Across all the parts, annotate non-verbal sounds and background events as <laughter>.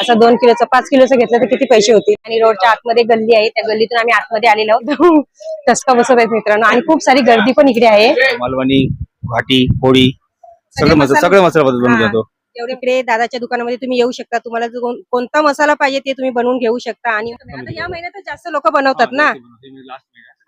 असं दोन किलोचं पाच किलोचं घेतलं तर किती पैसे होतील? आणि रोडच्या आतमध्ये गल्ली आहे त्या गल्लीतून आम्ही आतमध्ये आलेलो आहोत. <laughs> टसका बसत आहेत मित्रांनो. आणि खूप सारी गर्दी पण इकडे आहे. मालवणी घाटी पोळी सगळे मसाले सगळे मसाले बनवून एवढे इकडे दादाच्या दुकानामध्ये तुम्ही येऊ शकता. तुम्हाला जो कोणता मसाला पाहिजे ते तुम्ही बनवून घेऊ शकता. आणि आता या महिन्यात जास्त लोक बनवतात ना.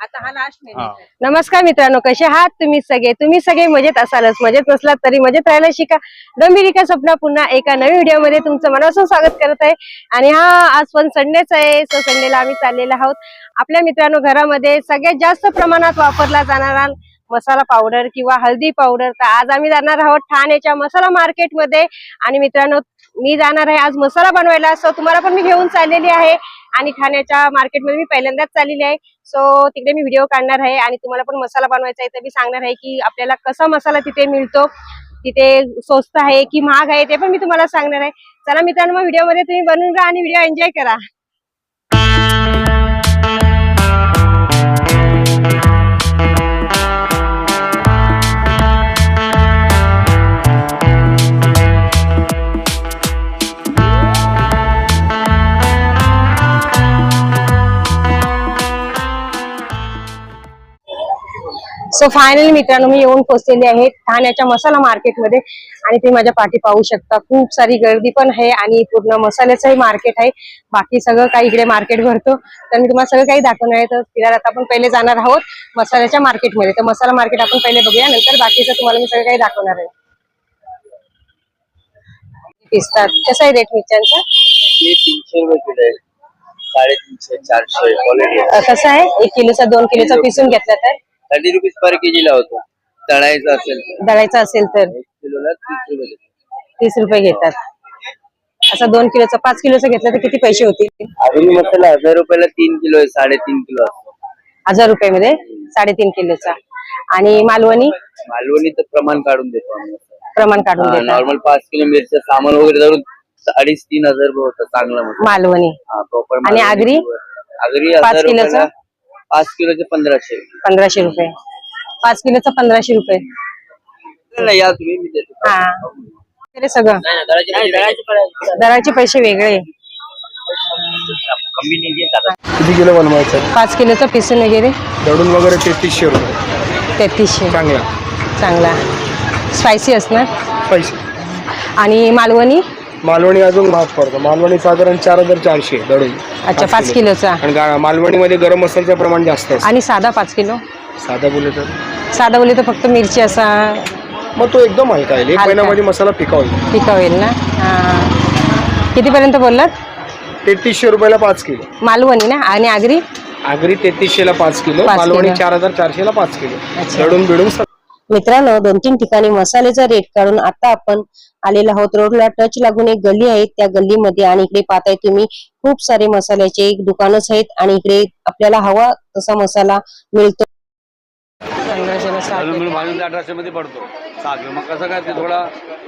आता हा लास्ट महिना आहे. नमस्कार मित्रांनो कसे आहात तुम्ही सगळे? तुम्ही सगळे मजेत असालच. मजेत नसलात तरी मजेत राहायला शिका. डोंबिरिका स्वप्न पुन्हा एका नवीन व्हिडिओमध्ये तुमचं मनापासून स्वागत करत आहे. आणि हा आज पण संडेच आहे. सो संडेला आम्ही चाललेलो आहोत. आपल्या मित्रांनो घरामध्ये सगळ्यात जास्त प्रमाणात वापरला जाणारा मसाला पावडर किंवा हळदी पावडर तर आज आम्ही जाणार आहोत ठाण्याच्या मसाला मार्केटमध्ये आणि मित्रांनो मी जाणार आहे आज मसाला बनवायला. सो तुम्हाला पण मी घेऊन चाललेली आहे. आणि ठाण्याच्या मार्केटमध्ये मी पहिल्यांदाच चाललेली आहे. सो तिकडे मी व्हिडिओ काढणार आहे आणि तुम्हाला पण मसाला बनवायचा आहे तर मी सांगणार आहे की आपल्याला कसा मसाला तिथे मिळतो तिथे स्वस्त आहे की महाग आहे ते पण मी तुम्हाला सांगणार आहे. चला मित्रांनो मग व्हिडिओमध्ये तुम्ही बनवून राहा आणि व्हिडिओ एन्जॉय करा. सो फायनली मित्रांनो मी येऊन पोहोचलेली आहे ठाण्याच्या मसाला मार्केटमध्ये आणि ते माझ्या पाठी पाहू शकता. खूप सारी गर्दी पण आहे आणि पूर्ण मसाल्याचंही मार्केट आहे. बाकी सगळं काही इकडे मार्केट भरतो. तर मी तुम्हाला सगळं काही दाखवणार आहे. तर फिरायला आता आपण पहिले जाणार आहोत मसाल्याच्या मार्केटमध्ये. तर मसाला मार्केट आपण पहिले बघूया. नंतर बाकीचं तुम्हाला मी सगळं काही दाखवणार आहे. पिस्तात कसं आहे रेट मिरच्यांचा? ये तीनशे रुपये किलो आहे. साडेतीनशे चारशे कसं आहे? एक किलोचा दोन किलोचा पिसून घेतला तर? थर्टी रुपीज पर केजी ला होतो. तळायचं असेल तर. दळायचा असेल तर. एक किलोला तीस रुपये. तीस रुपये घेतात. असं दोन किलोचं पाच किलोचं घेतलं तर किती पैसे होतील? मसाला हजार रुपयाला तीन किलो आहे साडेतीन किलो असतो. हजार रुपयामध्ये? साडेतीन किलोचा. आणि मालवणी? मालवणीचं प्रमाण काढून देतो आम्ही. प्रमाण काढून देतात. नॉर्मल पाच किलो मिरचं सामान वगैरे धरून अडीच तीन हजार रुपये होतं चांगलं मालवणी. आणि आगरी? आगरी पाच हजार किलोचं? रुपयाला पाच किलोचे पंधराशे. पंधराशे रुपये. पाच किलोचं पंधराशे रुपये. नाही, या तुम्ही मी देतो. हा. सगळं. नाही, नाही, दळायचे पैसे वेगळे. दराचे पैसे वेगळे. कमी नाही घेत आता. किती किलो बनवायचं? पाच किलोचं पिसून वगैरे. दळून वगैरे तेहतीसशे रुपये. तेहतीसशे. चांगला. चांगला. स्पायसी असणार. पैसे आणि मालवणी? मालवणी अजून महाग पडतो मालवणी साधारण चार हजार चारशे दळून अच्छा पाच किलोचा? आणि गा- मालवणीमध्ये गरम मसाल्याचं प्रमाण जास्त असतं. आणि साधा पाच किलो? साधा बोलले तर? साधा बोलले तर फक्त मिरची असा मग तो एकदम हलका आहे एक हलका. महिन्यामध्ये मसाला पिका होईल पिका होईल ना? हा. कितीपर्यंत बोललात? तेहतीसशे रुपयाला पाच किलो. मालवणी ना? आणि आगरी? आगरी तेहतीसशेला पाच किलो. पाच मालवणी किलो. चार हजार चारशेला पाच किलो. अच्छा. दळून बिडून सगळं. मित्रांनो दोन तीन ठिकाणी मसाल्याचा रेट काढून आता आपण आलेलो आहोत. रोडला टच लागून एक गल्ली आहे. त्या गल्लीमध्ये आणि इकडे पाहताय तुम्ही खूप सारे मसाल्याचे एक दुकानच आहेत आणि इकडे आपल्याला हवा तसा मसाला मिळतो. मध्ये पडतो. सहा किलो मग कसं काय ते थोडा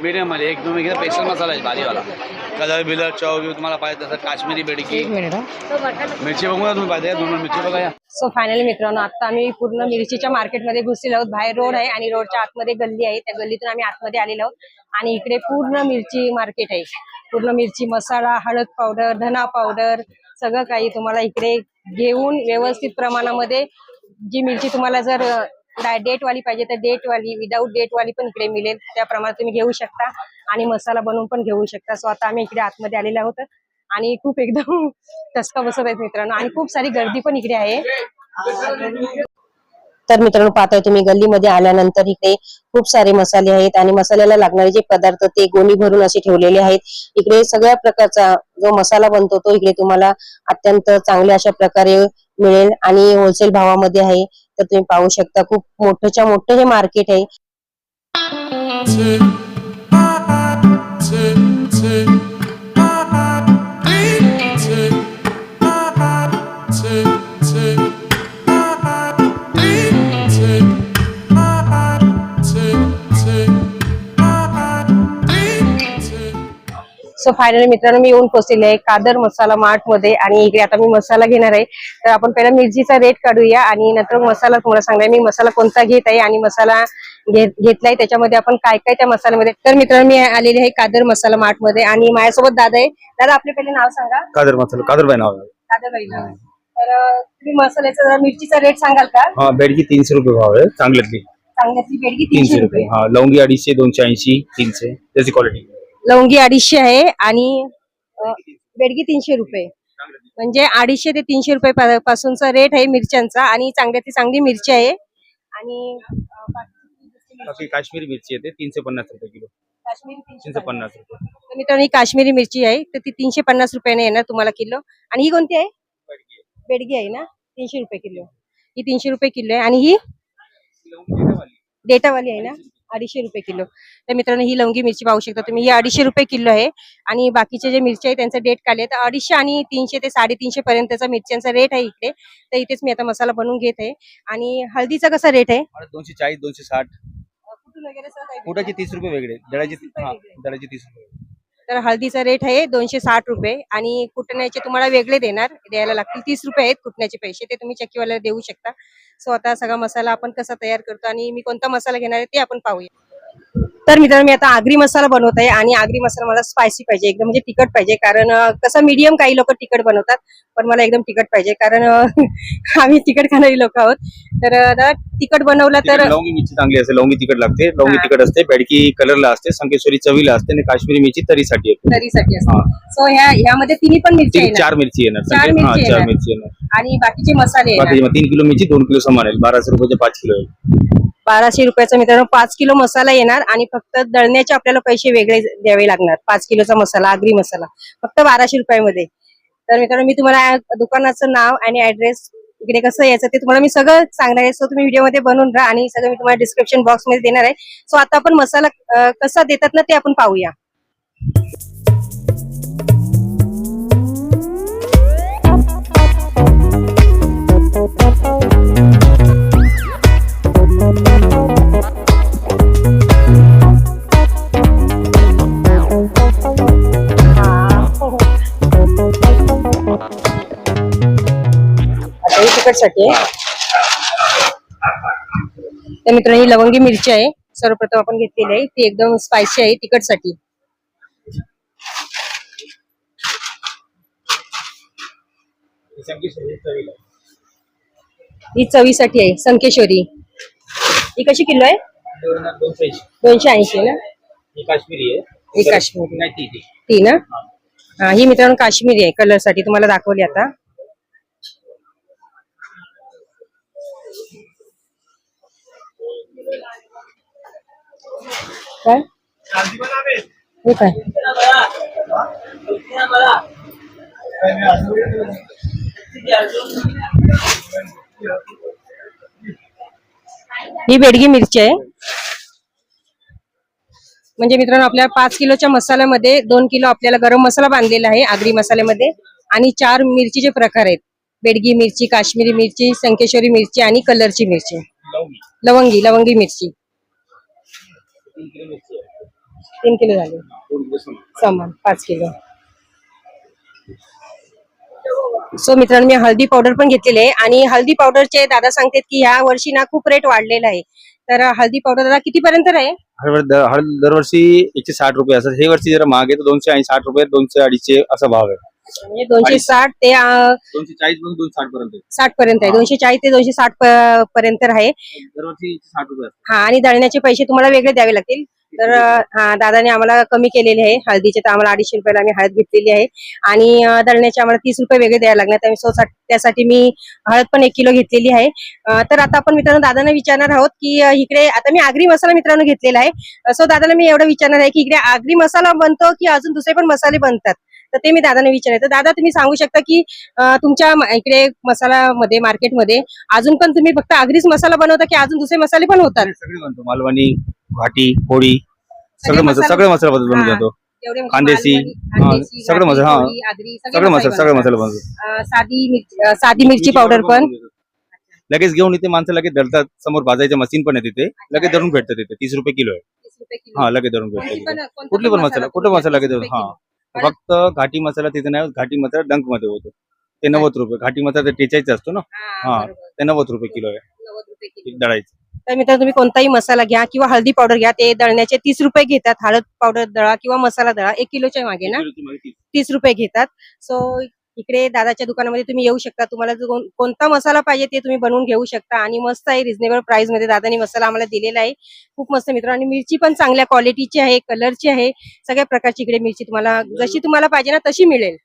मीडियममध्ये एक दोन घेतला स्पेशल मसाला आहे भारीवाला कलर बिलर चव बिव तुम्हाला पाहिजे तसं काश्मीरी बेडकी. मिरची बघूया तुम्ही पाहिजे. दोन मिरची बघा सो फायनली मित्रांनो आता आम्ही पूर्ण मिरचीच्या मार्केटमध्ये घुसलेलो आहोत. बाहेर रोड आहे आणि रोडच्या आतमध्ये गल्ली आहे. त्या गल्लीतून आम्ही आतमध्ये आलेलो आहोत. आणि इकडे पूर्ण मिरची मार्केट आहे. पूर्ण मिरची मसाला हळद पावडर धना पावडर सगळं काही तुम्हाला इकडे घेऊन व्यवस्थित प्रमाणामध्ये जी मिरची तुम्हाला जर डेट वाली पाहिजे तर डेट वाली विदाऊट डेट वाली पण इकडे मिळेल. त्याप्रमाणे तुम्ही घेऊ शकता आणि मसाला बनवून पण घेऊ शकता. सो आता आम्ही इकडे आतमध्ये आलेलो आहोत आणि खूप एकदम टसका बसत आहेत मित्रांनो आणि खूप सारी गर्दी पण इकडे आहे. तर मित्रांनो पाहताय तुम्ही गल्लीमध्ये आल्यानंतर इकडे खूप सारे मसाले आहेत आणि मसाल्याला लागणारे जे पदार्थ ते गोणी भरून असे ठेवलेले आहेत. इकडे सगळ्या प्रकारचा जो मसाला बनतो तो इकडे तुम्हाला अत्यंत चांगल्या अशा प्रकारे मिळेल आणि होलसेल भावामध्ये आहे. तर तुम्ही पाहू शकता खूप मोठंच्या मोठं हे मार्केट आहे. सो फायनली मित्रांनो मी येऊन पोहोचलेले आहे कादर मसाला मार्टमध्ये आणि इकडे आता मी मसाला घेणार आहे. तर आपण पहिला मिरचीचा रेट काढूया आणि नंतर मसाला तुम्हाला सांगणार मी मसाला कोणता घेत आहे आणि मसाला घेतलाय त्याच्यामध्ये आपण काय काय त्या मसाल्यामध्ये तर मित्रांनो मी आलेली आहे कादर मसाला मार्टमध्ये आणि माझ्यासोबत दादा आहे. दादा आपले पहिले नाव सांगा. कादर मसाला कादरबाई नाव. कादरबाई नाव. तर तुम्ही मसाल्याचा मिरचीचा रेट सांगाल का? हा बेडगी तीनशे रुपये भाव आहे चांगल्यातली. चांगल्यातली बेडगी तीनशे रुपये. हा लवंगी अडीचशे दोनशे ऐंशी तीनशे. त्याची क्वालिटी लवंगी अडीचशे आहे आणि बेडगी तीनशे रुपये. म्हणजे अडीचशे ते तीनशे रुपये पासूनचा रेट आहे मिरच्यांचा आणि चांगल्यातली चांगली मिरची आहे. आणि बाकी काश्मीरी मिरची येते तीनशे पन्नास रुपये किलो. काश्मीरी तीनशे पन्नास. पन्नास. रुपये. तर मित्रांनो ही काश्मीरी मिरची आहे तर ती तीनशे पन्नास रुपयाने येणार तुम्हाला किलो. आणि ही कोणती आहे? बेडगी. आहे ना? तीनशे रुपये किलो. ही तीनशे रुपये किलो आहे. आणि ही? डेटावाली आहे ना? अडीचशे रुपये किलो. तर मित्रांनो ही लवंगी मिरची पाहू शकता तुम्ही. ही अडीचशे रुपये किलो आहे. आणि बाकीचे जे मिरची आहे त्यांचा डेट काढले. तर अडीचशे आणि तीनशे ते साडेतीनशे पर्यंतचा मिरच्यांचा रेट आहे इकडे. तर इथेच मी आता मसाला बनवून घेत आहे. आणि हळदीचा कसा रेट आहे? दोनशे चाळीस दोनशे साठ. कुटाचे तीस रुपये वेगळे. दडाचे हा दडाचे तीस रुपये तर हळदीचा रेट आहे दोनशे साठ रुपये. आणि कुटण्याचे तुम्हाला वेगळे देणार द्यायला लागतील तीस रुपये आहेत कुटण्याचे पैसे. ते तुम्ही चक्कीवाल्याला देऊ शकता. सो आता सगळा मसाला आपण कसा तयार करतो आणि मी कोणता मसाला घेणार आहे ते आपण पाहूया. तर मित्रांनो मी आता आगरी मसाला बनवत आहे आणि आगरी मसाला मला स्पायसी पाहिजे एकदम म्हणजे तिखट पाहिजे. कारण कसं मीडियम काही लोक तिखट बनवतात पण मला एकदम तिखट पाहिजे. कारण <laughs> आम्ही तिखट खाणारी लोक आहोत. तर तिखट बनवला तर लवंगी मिरची चांगली असते लवंगी तिखट लागते लवंगी. तिखट असते बेडकी कलरला असते संकेश्वरी चवीला असते आणि काश्मीरी मिरची तरीसाठी येते. तरीसाठी असतो. सो ह्या ह्यामध्ये तिन्ही पण मिरची चार मिरची येणार चार हा मिरची चार येणार. मिरची येणार. आणि बाकीचे मसाले तीन किलो मिरची दोन किलो समान येईल बाराशे रुपयाचे पाच किलो येईल. बाराशे रुपयाचा मित्रांनो पाच किलो मसाला येणार आणि फक्त दळण्याचे आपल्याला पैसे वेगळे द्यावे लागणार. पाच किलोचा मसाला आगरी मसाला फक्त बाराशे रुपयामध्ये. तर मित्रांनो मी तुम्हाला दुकानाचं नाव आणि ऍड्रेस इकडे कसं यायचं ते तुम्हाला मी सगळं सांगणार आहे. सो तुम्ही व्हिडिओमध्ये बनवून राहा आणि सगळं मी तुम्हाला डिस्क्रिप्शन बॉक्समध्ये देणार आहे. सो आता आपण मसाला कसा देतात ना ते आपण पाहूया. आता ही तिखटसाठी आहे. तर मित्रांनो ही लवंगी मिरची आहे. सर्वप्रथम आपण घेतलेली आहे. ती एकदम स्पायसी आहे तिखटसाठी. ही चवीसाठी आहे संकेश्वरी. ही कशी किलो आहे? दोनशे ऐंशी ना? काश्मीरी आहे. ही काश्मीरी नाही ती ना? हा ही मित्रांनो काश्मीरी आहे कलरसाठी तुम्हाला दाखवली आता. काय? हे काय? ही बेडगी मिरची आहे. म्हणजे मित्रांनो आपल्या पाच किलोच्या मसाल्यामध्ये दोन किलो आपल्याला गरम मसाला बांधलेला आहे आगरी मसाल्यामध्ये. आणि चार मिरचीचे प्रकार आहेत. बेडगी मिरची काश्मीरी मिरची संकेश्वरी मिरची आणि कलरची मिरची. लवंगी. लवंगी लवंगी मिरची. तीन किलो झाले. सामान पाच किलो. सो मित्रांनो मी हळदी पावडर पण घेतलेली आहे. आणि हळदी पावडरचे दादा सांगतात की ह्या वर्षी ना खूप रेट वाढलेला आहे. तर हळदी पावडर दादा किती पर्यंत आहे दरवर्षी एकशे साठ रुपये असं हे वर्षी जरा महाग आहे तर दोनशे साठ रुपये दोनशे अडीचशे असा भाव आहे. म्हणजे दोनशे. साठ ते दोनशे चाळीसपासून दोनशे साठ पर्यंत आहे. साठ पर्यंत आहे. दोनशे चाळीस ते दोनशे साठ पर्यंत आहे. दरवर्षी एकशे साठ रुपये असतात. हा आणि दळण्याचे पैसे तुम्हाला वेगळे द्यावे लागतील. तर हा दादाने आम्हाला कमी केलेले आहे. हळदीचे तर आम्हाला अडीचशे रुपयाला आम्ही हळद घेतलेली आहे. आणि अं, दळण्याचे आम्हाला तीस रुपये वेगळे द्यावे लागणार. त्यामुळे सो सा- त्यासाठी मी हळद पण एक किलो घेतलेली आहे. अं, तर आता आपण मित्रांनो दादांना विचारणार आहोत की अं, इकडे आता मी आगरी मसाला मित्रांनो घेतलेला आहे. सो दादाला मी एवढं विचारणार आहे की इकडे आगरी मसाला बनतो की अजून दुसरे पण मसाले बनतात? तर ते मी दादाने विचारायचं दादा तुम्ही सांगू शकता की तुमच्या इकडे मसालामध्ये मार्केटमध्ये अजून पण तुम्ही फक्त आगरीच मसाला बनवता की अजून दुसरे मसाले पण होतात? सगळे बनतो मालवणी घाटी होळी सगळे सगळे मसाला सगळे मसाला बनवून. जातो. खानदेशी, सगळं मसाला, हा. सगळे मसाला सगळे मसाला. बनवतो. साधी साधी मिरची पावडर पण. लगेच घेऊन येते माणसं लगेच दळतात समोर भाजायचं मशीन पण आहे तिथे. लगेच दळून भेटतं तिथे तीस रुपये किलो आहे. 30 रुपये किलो. हा लगेच दळून कुठली भेटतं पण- तिथे कोणता कुठली पण मसाला कुठं मसाला लगेच रुपये हा. फक्त घाटी मसाला तिथे नाही घाटी मसाला डंकमध्ये होतो. ते नव्वद रुपये घाटी मसाला टेचायचा असतो ना? हा. ते नव्वद रुपये किलो आहे. 90 रुपये किलो. दळायचं. तर मित्रांनो तुम्ही कोणताही मसाला घ्या किंवा हळदी पावडर घ्या ते दळण्याचे तीस रुपये घेतात. हळद पावडर दळा किंवा मसाला दळा एक किलोच्या मागे ना? तीस. रुपये घेतात. सो इकडे दादाच्या दुकानामध्ये तुम्ही येऊ शकता. तुम्हाला जो कोण- कोणता मसाला पाहिजे ते तुम्ही बनवून घेऊ शकता. आणि मस्त आहे रिझनेबल प्राइसमध्ये दादानी मसाला आम्हाला दिलेला आहे. खूप मस्त मित्र. आणि मिरची पण चांगल्या क्वालिटीची आहे कलरची आहे. सगळ्या प्रकारची इकडे मिरची तुम्हाला जशी तुम्हाला पाहिजे ना तशी मिळेल.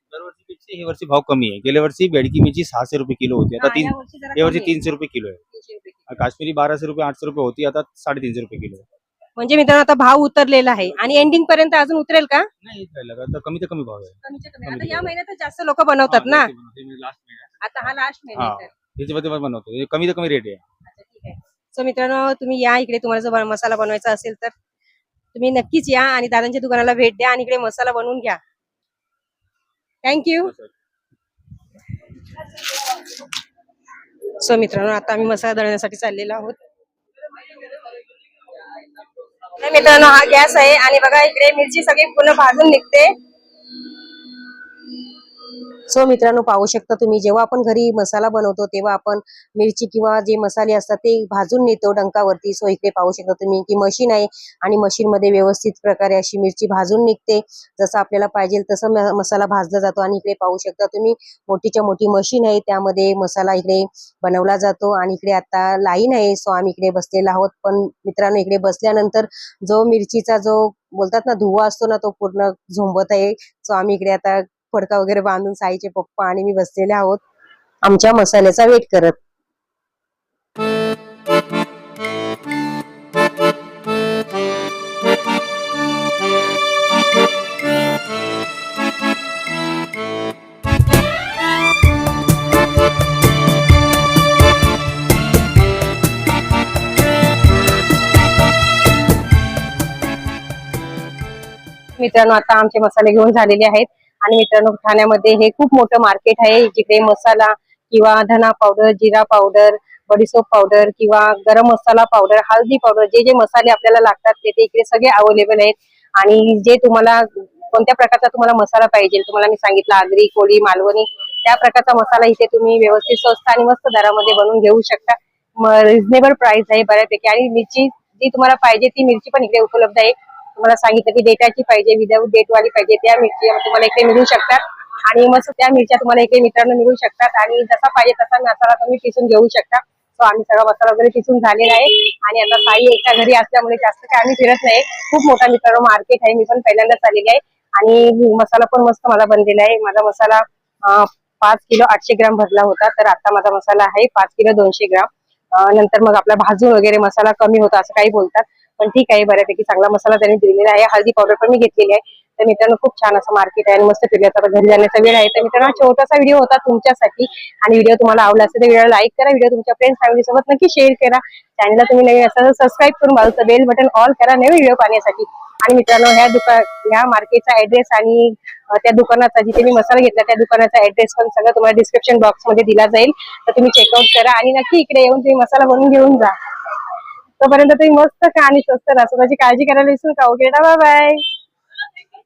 ही वर्षी भाव कमी आहे. गेल्या वर्षी बेडकी मिरची सहाशे रुपये किलो होती. आता हा, तीन या वर्षी. तीनशे रुपये किलो आहे. 300 रुपये किलो. काश्मीरी बाराशे रुपये आठशे रुपये होती. आता साडेतीनशे रुपये किलो आहे. म्हणजे मित्रांनो आता भाव उतरलेला आहे आणि एंडिंग पर्यंत अजून उतरेल का नाही? आता कमी तर कमी भाव आहे कमीच्या कमी. कमी आता कमी. या महिन्यात जास्त लोक बनवतात ना हा, हे म्हणजे महिना. आता हा लास्ट महिना आहे हा. तर. याच्यामध्ये पण बनवतो हे कमी तर कमी रेट आहे अच्छा, ठीक आहे सो मित्रांनो तुम्ही या इकडे तुम्हाला जर मसाला बनवायचा असेल तर तुम्ही नक्कीच या आणि दादांच्या दुकानाला भेट द्या आणि इकडे मसाला बनवून घ्या थँक्यू सो मित्रांनो आता आम्ही मसाला दळण्यासाठी चाललेलो आहोत मित्रांनो हा गॅस आहे आणि बघा इकडे मिरची सगळी पूर्ण भाजून निघते. सो मित्रांनो पाहू शकता तुम्ही जेव्हा आपण घरी मसाला बनवतो तेव्हा आपण मिरची किंवा जे मसाले असतात ते भाजून नेतो डंकावरती. सो इकडे पाहू शकता तुम्ही की मशीन आहे आणि मशीन मध्ये व्यवस्थित प्रकारे अशी मिरची भाजून निघते. जसं आपल्याला पाहिजे तसं मसाला भाजला जातो. आणि इकडे पाहू शकता तुम्ही मोठीच्या मोठी मशीन आहे. त्यामध्ये मसाला इकडे बनवला जातो. आणि इकडे आता लाईन आहे. सो आम्ही इकडे बसलेला आहोत. पण मित्रांनो इकडे बसल्यानंतर जो मिरचीचा जो बोलतात ना धुवा असतो ना तो पूर्ण झोंबत आहे. सो आम्ही इकडे आता फडका वगैरे बांधून साईचे पप्पा आणि मी बसलेले आहोत. आमच्या मसाल्याचा वेट करत. मित्रांनो आता आमचे मसाले घेऊन झालेले आहेत. आणि मित्रांनो ठाण्यामध्ये हे खूप मोठं मार्केट आहे. जिकडे मसाला किंवा धना पावडर जिरा पावडर बडीसोप पावडर किंवा गरम मसाला पावडर हळदी पावडर जे जे मसाले आपल्याला लागतात ते ते इकडे सगळे अवेलेबल आहेत. आणि जे तुम्हाला कोणत्या प्रकारचा तुम्हाला मसाला पाहिजे तुम्हाला मी सांगितलं आगरी कोळी मालवणी त्या प्रकारचा मसाला इथे तुम्ही व्यवस्थित स्वस्त आणि मस्त दरामध्ये बनवून घेऊ शकता. रिझनेबल प्राइस आहे बऱ्यापैकी. आणि मिरची जी तुम्हाला पाहिजे ती मिरची पण इकडे उपलब्ध आहे. तुम्हाला सांगितलं की डेटाची पाहिजे विदाऊट डेट वाली पाहिजे त्या मिरची तुम्हाला इकडे मिळू शकतात. आणि मस्त त्या मिरच्या तुम्हाला इकडे मित्रांनो मिळू शकतात. आणि जसा पाहिजे तसा मसाला तुम्ही पिसून घेऊ शकता. तो आम्ही सगळा मसाला वगैरे पिसून झालेला आहे. आणि आता साई एकट्या घरी असल्यामुळे जास्त काय आम्ही फिरत नाही. खूप मोठा मित्रांनो मार्केट आहे. मी पण पहिल्यांदाच आलेली आहे. आणि मसाला पण मस्त मला बनलेला आहे. माझा मसाला पाच किलो आठशे ग्राम भरला होता. तर आता माझा मसाला आहे पाच किलो दोनशे ग्राम. नंतर मग आपला भाजून वगैरे मसाला कमी होता असं काही बोलतात. पण ठीक आहे बऱ्यापैकी चांगला मसाला त्यांनी दिलेला आहे. हळदी पावडर पण मी घेतलेली आहे. तर मित्रांनो खूप छान असं मार्केट आहे आणि मस्त फिरल्याचा घरी जाण्याचा वेळ आहे. तर मित्रांनो छोटासा व्हिडिओ होता तुमच्यासाठी. आणि व्हिडिओ तुम्हाला आवडला असेल तर व्हिडिओ लाईक करा. व्हिडिओ तुमच्या फ्रेंड्स फॅमिली सोबत नक्की शेअर करा. चॅनलला तुम्ही नवीन असाल तर सबस्क्राईब करून बाजूचं बेल बटन ऑल करा. नवीन व्हिडिओ पाहण्यासाठी. आणि मित्रांनो ह्या दुकान ह्या मार्केटचा ऍड्रेस आणि त्या दुकानाचा जिथे मी मसाला घेतला त्या दुकानाचा ऍड्रेस पण सगळं तुम्हाला डिस्क्रिप्शन बॉक्समध्ये दिला जाईल. तर तुम्ही चेकआउट करा. आणि नक्की इकडे येऊन तुम्ही मसाला बनवून घेऊन जा. तोपर्यंत तुम्ही मस्त खा आणि स्वस्त राहा. स्वतःची काळजी करायला विसरू का ओके बाय बाय